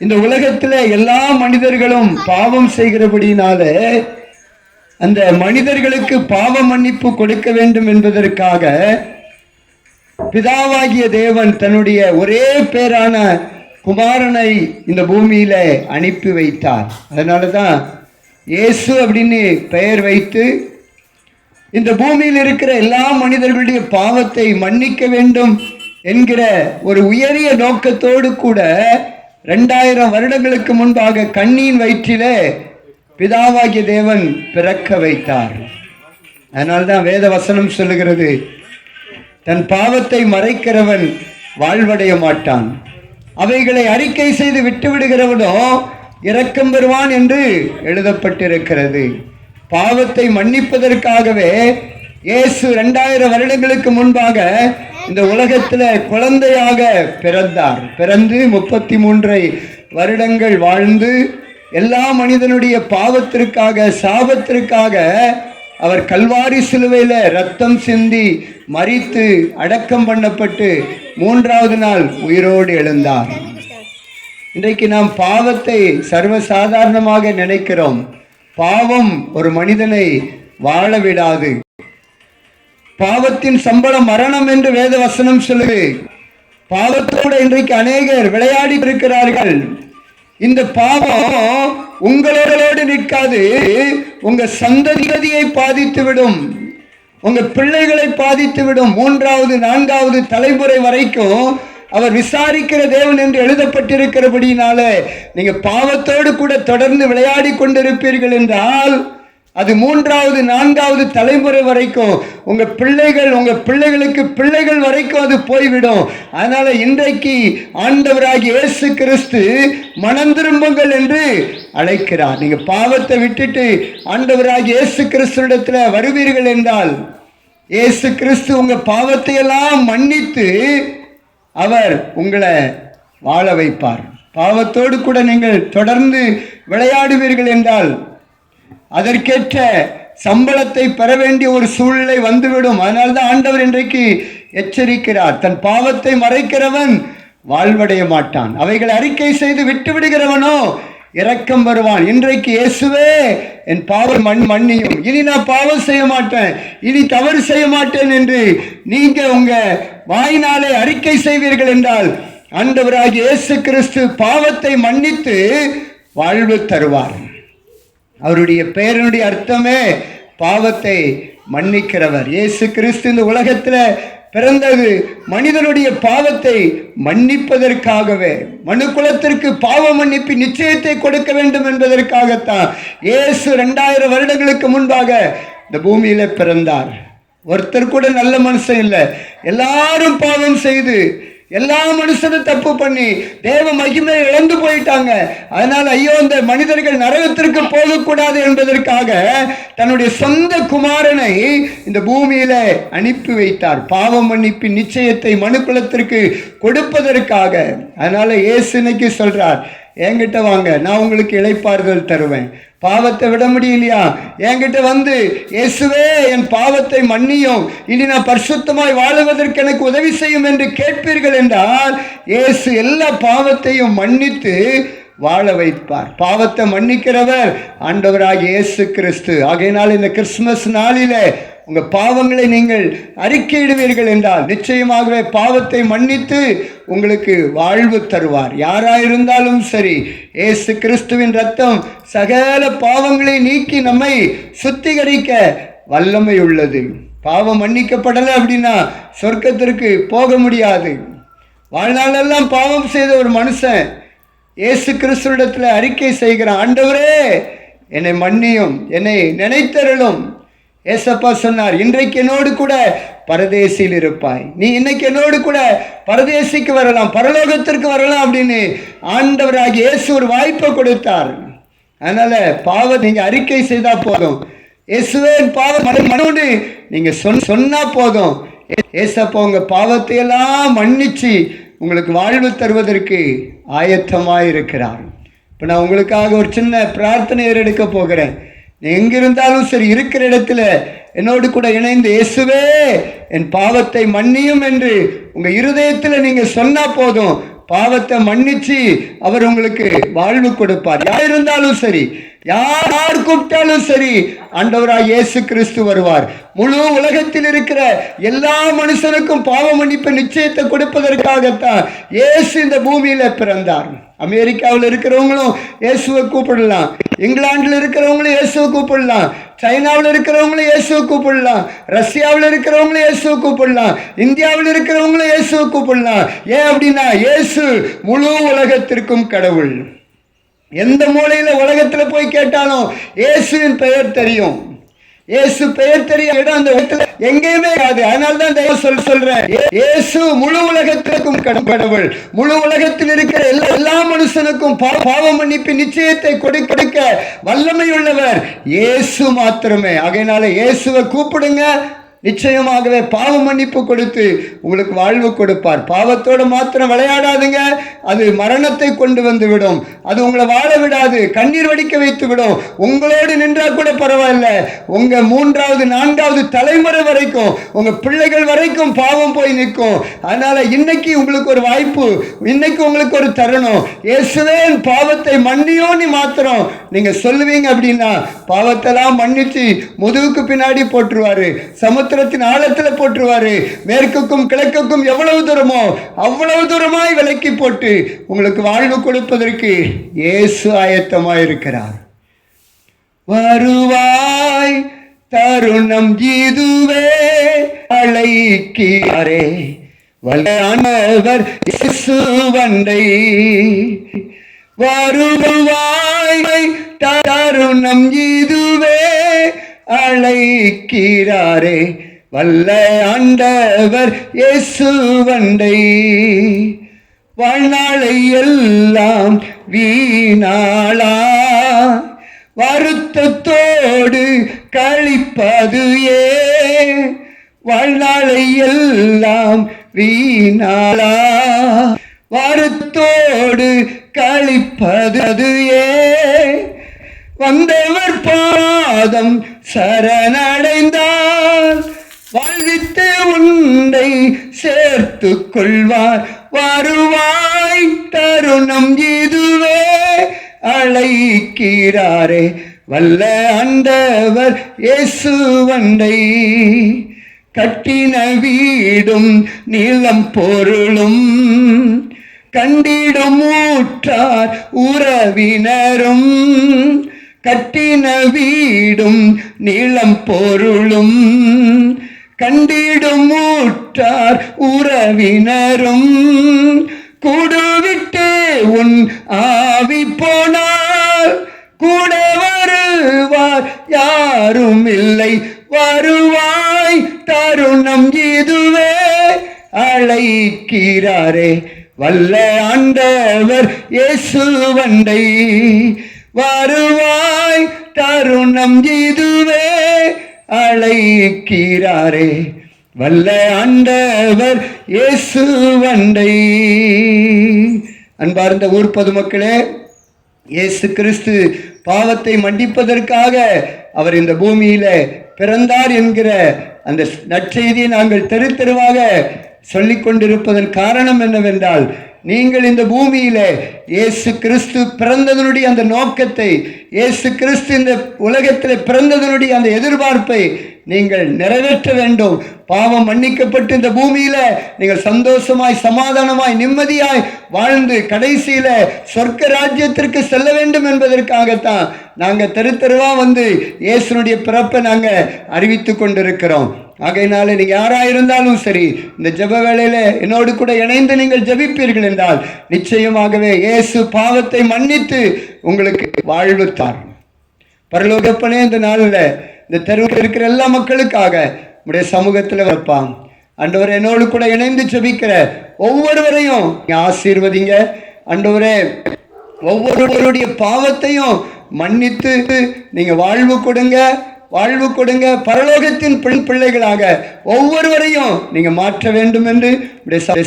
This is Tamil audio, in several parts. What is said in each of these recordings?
இந்த உலகத்தில் எல்லா மனிதர்களும் பாவம் செய்கிறபடினாலே அந்த மனிதர்களுக்கு பாவ மன்னிப்பு கொடுக்க வேண்டும் என்பதற்காக பிதாவாகிய தேவன் தன்னுடைய ஒரே பேரான குமாரனை இந்த பூமியில அனுப்பி வைத்தார். அதனால தான் இயேசு அப்படின்னு பெயர் வைத்து இந்த பூமியில் இருக்கிற எல்லா மனிதர்களுடைய பாவத்தை மன்னிக்க வேண்டும் என்கிற ஒரு உயரிய நோக்கத்தோடு கூட ரெண்டாயிரம் வருடங்களுக்கு முன்பாக கண்ணியின் வயிற்றிலே பிதாவாகிய தேவன் பிறக்க வைத்தார். அதனால்தான் வேத வசனம் சொல்லுகிறது தன் பாவத்தை மறைக்கிறவன் வாழ்வடைய மாட்டான். அவைகளை அறிக்கை செய்து விட்டு விடுகிறவனோ இரக்கம் பெறுவான் என்று எழுதப்பட்டிருக்கிறது. பாவத்தை மன்னிப்பதற்காகவே இயேசு ரெண்டாயிரம் வருடங்களுக்கு முன்பாக இந்த உலகத்தில் குழந்தையாக பிறந்தார். பிறந்து முப்பத்தி மூன்றை வருடங்கள் வாழ்ந்து எல்லா மனிதனுடைய பாவத்திற்காக சாபத்திற்காக அவர் கல்வாரி சிலுவையில் ரத்தம் சிந்தி மறித்து அடக்கம் பண்ணப்பட்டு மூன்றாவது நாள் உயிரோடு எழுந்தார். இன்றைக்கு நாம் பாவத்தை சர்வசாதாரணமாக நினைக்கிறோம். பாவம் ஒரு மனிதனை வாழ விடாது. பாவத்தின் சம்பளம் மரணம் என்று வேத வசனம் சொல்லுது. பாவத்தோடு இன்றைக்கு அநேகர் விளையாடி இருக்கிறார்கள் இந்த பாவம் உங்களோடு நிற்காது. உங்க சந்ததியை பாதித்து விடும் உங்க பிள்ளைகளை பாதித்து விடும் மூன்றாவது நான்காவது தலைமுறை வரைக்கும் அவர் விசாரிக்கிற தேவன் என்று எழுதப்பட்டிருக்கிறபடினால நீங்க பாவத்தோடு கூட தொடர்ந்து விளையாடி கொண்டிருப்பீர்கள் என்றால் அது மூன்றாவது நான்காவது தலைமுறை வரைக்கும். உங்கள் பிள்ளைகள் உங்கள் பிள்ளைகளுக்கு பிள்ளைகள் வரைக்கும் அது போய்விடும். அதனால் இன்றைக்கு ஆண்டவராகி இயேசு கிறிஸ்து மனம் திரும்புங்கள் என்று அழைக்கிறார். நீங்கள் பாவத்தை விட்டுட்டு ஆண்டவராகி இயேசு கிறிஸ்துவிடத்துல வருவீர்கள் என்றால் இயேசு கிறிஸ்து உங்கள் பாவத்தையெல்லாம் மன்னித்து அவர் உங்களை வாழ வைப்பார். பாவத்தோடு கூட நீங்கள் தொடர்ந்து விளையாடுவீர்கள் என்றால் அதற்கேற்ற சம்பளத்தை பெற வேண்டிய ஒரு சூழ்நிலை வந்துவிடும். அதனால்தான் ஆண்டவர் இன்றைக்கு எச்சரிக்கிறார். தன் பாவத்தை மறைக்கிறவன் வாழ்வடைய மாட்டான். அவைகளை அறிக்கை செய்து விட்டு விடுகிறவனோ இரக்கம் வருவான். இன்றைக்கு இயேசுவே என் பாவம் மண் மன்னியும். இனி நான் பாவம் செய்ய மாட்டேன். இனி தவறு செய்ய மாட்டேன் என்று நீங்க உங்க வாயினாலே அறிக்கை செய்வீர்கள் என்றால் ஆண்டவராகிய இயேசு கிறிஸ்து பாவத்தை மன்னித்து வாழ்வு தருவார். அவருடைய பெயரினுடைய அர்த்தமே பாவத்தை மன்னிக்கிறவர். இயேசு கிறிஸ்து இந்த உலகத்தில் பிறந்தது மனிதனுடைய பாவத்தை மன்னிப்பதற்காகவே மனு குலத்திற்கு பாவ மன்னிப்பு நிச்சயத்தை கொடுக்க வேண்டும் என்பதற்காகத்தான் இயேசு ரெண்டாயிரம் வருடங்களுக்கு முன்பாக இந்த பூமியில் பிறந்தார். ஒருத்தர் கூட நல்ல மனுஷன் இல்லை. எல்லாரும் பாவம் செய்து எல்லா மனுஷனும் தப்பு பண்ணி தேவ மகிமை இழந்து போயிட்டாங்க. அதனால ஐயோ இந்த மனிதர்கள் நரகத்திற்கு போகக்கூடாது என்பதற்காக தன்னுடைய சொந்த குமாரனை இந்த பூமியில அனுப்பி வைத்தார். பாவம் மன்னிப்பின் நிச்சயத்தை மனுக்குலத்திற்கு கொடுப்பதற்காக. அதனால இயேசு இன்னைக்கு சொல்றார் என்கிட்ட வாங்க நான் உங்களுக்கு இழைப்பார்கள் தருவேன். பாவத்தை விட முடியலையா? என்கிட்ட வந்து இயேசுவே என் பாவத்தை மன்னியும். இனி நான் பரிசுத்தமாய் வாழுவதற்கு எனக்கு உதவி செய்யும் என்று கேட்பீர்கள் என்றால் இயேசு எல்லா பாவத்தையும் மன்னித்து வாழ வைப்பார். பாவத்தை மன்னிக்கிறவர் ஆண்டவராக இயேசு கிறிஸ்து. ஆகையினால் இந்த கிறிஸ்துமஸ் நாளிலே உங்கள் பாவங்களை நீங்கள் அறிக்கையிடுவீர்கள் என்றால் நிச்சயமாகவே பாவத்தை மன்னித்து உங்களுக்கு வாழ்வு தருவார். யாராயிருந்தாலும் சரி ஏசு கிறிஸ்துவின் ரத்தம் சகல பாவங்களை நீக்கி நம்மை சுத்திகரிக்க வல்லமை உள்ளது. பாவம் மன்னிக்கப்படலை அப்படின்னா சொர்க்கத்திற்கு போக முடியாது. வாழ்நாளெல்லாம் பாவம் செய்த ஒரு மனுஷன் இயேசு கிறிஸ்துவிடத்தில் அறிக்கை செய்கிறான் ஆண்டவரே என்னை மன்னியும் என்னை நினைத்தருளும். ஏசப்பா சொன்னார் இன்றைக்கு என்னோடு கூட பரதேசியில் இருப்பாய். நீ இன்னைக்கு என்னோடு கூட பரதேசிக்கு வரலாம் பரலோகத்திற்கு வரலாம் அப்படின்னு ஆண்டவராகி இயேசு ஒரு வாய்ப்பை கொடுத்தார். அதனால பாவம் நீங்க அறிக்கை செய்தா போதும். இயேசுவே பாவம் மன மனோடு நீங்க சொன்ன சொன்னா போதும். ஏசப்பா உங்க பாவத்தை எல்லாம் மன்னிச்சு உங்களுக்கு வாழ்வு தருவதற்கு ஆயத்தமாக இருக்கிறார் இப்போ நான் உங்களுக்காக ஒரு சின்ன பிரார்த்தனை ஏறெடுக்க போகிறேன். எங்கிருந்தாலும் சரி இருக்கிற இடத்துல என்னோடு கூட இணைந்து இயேசுவே என் பாவத்தை மன்னியும் என்று உங்கள் இருதயத்தில் நீங்கள் சொன்னால் போதும். பாவத்தை மன்னிச்சு அவர் உங்களுக்கு வாழ்வு கொடுப்பார். யார் இருந்தாலும் சரி யார் யார் கூப்பிட்டாலும் சரி ஆண்டவராக இயேசு கிறிஸ்து வருவார். முழு உலகத்தில் இருக்கிற எல்லா மனுஷனுக்கும் பாவ மன்னிப்பு நிச்சயத்தை கொடுப்பதற்காகத்தான் இயேசு இந்த பூமியில் பிறந்தார். அமெரிக்காவில் இருக்கிறவங்களும் இயேசுவை கூப்பிடலாம். இங்கிலாந்தில் இருக்கிறவங்களும் இயேசுவை கூப்பிடலாம். சைனாவில் இருக்கிறவங்களும் இயேசுவை கூப்பிடலாம். ரஷ்யாவில் இருக்கிறவங்களும் இயேசுவை கூப்பிடலாம். இந்தியாவில் இருக்கிறவங்களும் இயேசுவை கூப்பிடலாம். ஏன் அப்படின்னா இயேசு முழு உலகத்திற்கும் கடவுள். எந்த மூலையில் உலகத்தில் போய் கேட்டாலும் இயேசுவின் பெயர் தெரியும். இயேசு பெயர் தெரியும் இடம் அந்த இடத்துல எங்கேயுமே காது அதனால தான் தெய்வம் சொல் சொல்றேன். இயேசு முழு உலகத்திற்கும் கட- கடவுள். முழு உலகத்தில் இருக்கிற எல்லா எல்லா மனுஷனுக்கும் பா- பாவ மன்னிப்பு நிச்சயத்தை கொடு கொடுக்க வல்லமை உள்ளவர் இயேசு மாத்திரமே. ஆகையினால இயேசுவை கூப்பிடுங்க. நிச்சயமாகவே பாவ மன்னிப்பு கொடுத்து உங்களுக்கு வாழ்வு கொடுப்பார். பாவத்தோடு மாத்திரம் விளையாடாதுங்க. அது மரணத்தை கொண்டு வந்து விடும் அது உங்களை வாழ விடாது. கண்ணீர் வடிக்க வைத்து விடும் உங்களோடு நின்றா கூட பரவாயில்ல. உங்கள் மூன்றாவது நான்காவது தலைமுறை வரைக்கும் உங்கள் பிள்ளைகள் வரைக்கும் பாவம் போய் நிற்கும். அதனால் இன்னைக்கு உங்களுக்கு ஒரு வாய்ப்பு இன்னைக்கு உங்களுக்கு ஒரு தருணம். இயேசுவேன் பாவத்தை மன்னியோன்னு மாத்திரம் நீங்கள் சொல்லுவீங்க அப்படின்னா பாவத்தெல்லாம் மன்னிச்சு முதுகுக்கு பின்னாடி போட்டுருவாரு. சமுத்திரத்தின் ஆழத்துல போட்டுருவாரு மேற்குக்கும் கிழக்குக்கும் எவ்வளவு தூரமோ அவ்வளவு தூரமாய் விலக்கி போட்டு உங்களுக்கு வாழ்வு கொடுப்பதற்கு இயேசு ஆயத்தமாய் இருக்கிறார் வருவாய் தருணம் இதுவே அழைக்கிறாரே. வல்லானவர் இயேசு வண்டை வருவாய் தருணம் இதுவே அழைக்கிறாரே வல்ல ஆண்டவர் இயேசு வண்டை. வாழ்நாளை எல்லாம் வீணாளா வருத்தத்தோடு கழிப்பது ஏ. வாழ்நாளை எல்லாம் வீணாளா வருத்தோடு கழிப்பது அது ஏ. வந்தவர் பாதம் சரணடைந்தார். வாழ்வித்து உண்டை சேர்த்து கொள்வார். வருவாய் தருணம் இதுவே அழைக்கிறாரே. வல்ல அந்தவர் இயேசு வண்டை. கட்டின வீடும் நீளம் பொருளும் கண்டிடும் ஊற்றார் உறவினரும். கட்டின வீடும் நீளம் பொருளும் கண்டிடும் ஊற்றார் உறவினரும். கூடுவிட்டு உன் ஆவி போனால் கூட வருவார் யாரும் இல்லை வருவாய் தருணம் இதுவே. அழைக்கிறாரே வல்ல ஆண்டவர் இயேசு வண்டை. வருவாய் தருணம் இதுவே அழைக்கிறாரே. வல்ல ஆண்டவர் இயேசு வண்டை அன்பார்ந்த ஊர் பொதுமக்களே இயேசு கிறிஸ்து பாவத்தை மன்னிப்பதற்காக அவர் இந்த பூமியில பிறந்தார் என்கிற அந்த நற்செய்தியை நாங்கள் தெரு தெருவாக சொல்லிக் கொண்டிருப்பதன் காரணம் என்னவென்றால் நீங்கள் இந்த பூமியில் இயேசு கிறிஸ்து பிறந்ததனுடைய அந்த நோக்கத்தை இயேசு கிறிஸ்து இந்த உலகத்தில் பிறந்ததனுடைய அந்த எதிர்பார்ப்பை நீங்கள் நிறைவேற்ற வேண்டும். பாவம் மன்னிக்கப்பட்டு இந்த பூமியில் நீங்கள் சந்தோஷமாய் சமாதானமாய் நிம்மதியாய் வாழ்ந்து கடைசியில் சொர்க்க ராஜ்யத்திற்கு செல்ல வேண்டும் என்பதற்காகத்தான் நாங்கள் தெரு தெருவாக வந்து இயேசுனுடைய பிறப்பை நாங்கள் அறிவித்து கொண்டிருக்கிறோம். ஆகையினால நீங்கள் யாராக இருந்தாலும் சரி இந்த ஜப வேளையில் என்னோடு கூட இணைந்து நீங்கள் ஜெபிப்பீர்கள் என்றால் நிச்சயமாகவே இயேசு பாவத்தை மன்னித்து உங்களுக்கு வாழ்வு தாரும். பரலோகப்பனே இந்த நாளில் இந்த தெருவில் இருக்கிற எல்லா மக்களுக்காக உடைய சமூகத்தில் வைப்பான். ஆண்டவர் என்னோடு கூட இணைந்து ஜெபிக்கிற ஒவ்வொருவரையும் ஆசீர்வதிங்க. அண்டவரே ஒவ்வொருவருடைய பாவத்தையும் மன்னித்து நீங்க வாழ்வு கொடுங்க. வாழ்வு கொடுங்க. பரலோகத்தின் பெண் பிள்ளைகளாக ஒவ்வொருவரையும் நீங்க மாற்ற வேண்டும் என்று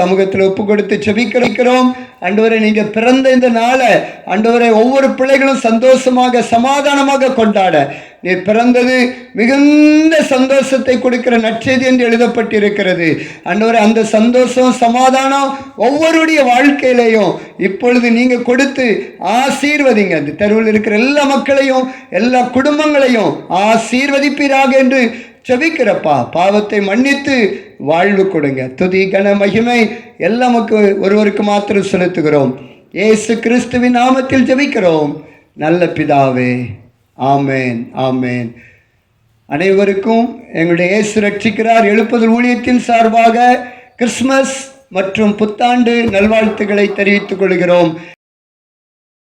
சமூகத்தில் ஒப்பு கொடுத்து செபிக்கிறோம் ஆண்டவரை நீங்க பிறந்த இந்த நாளை அன்றுவரை ஒவ்வொரு பிள்ளைகளும் சந்தோஷமாக சமாதானமாக கொண்டாட. நீர் பிறந்தது மிகுந்த சந்தோஷத்தை கொடுக்கிற நற்செய்தி என்று எழுதப்பட்டிருக்கிறது. அன்றுவரை அந்த சந்தோஷம் சமாதானம் ஒவ்வொருடைய வாழ்க்கையிலையும் இப்பொழுது நீங்க கொடுத்து ஆசீர்வதிங்க. அந்த தெருவில் இருக்கிற எல்லா மக்களையும் எல்லா குடும்பங்களையும் ஆசீர்வதிப்பீராக என்று செபிக்கிறப்பா. பாவத்தை மன்னித்து வாழ்வு கொடுங்க. துதி கன மகிமை எல்லாம் ஒருவருக்கு மாத்திரம் செலுத்துகிறோம். இயேசு கிறிஸ்துவின் நாமத்தில் ஜெபிக்கிறோம். நல்ல பிதாவே ஆமேன் ஆமேன். அனைவருக்கும் எங்களுடைய இயேசு ரட்சிக்கிறார். எழுப்புதல் ஊழியத்தின் சார்பாக கிறிஸ்மஸ் மற்றும் புத்தாண்டு நல்வாழ்த்துக்களை தெரிவித்துக் கொள்கிறோம்.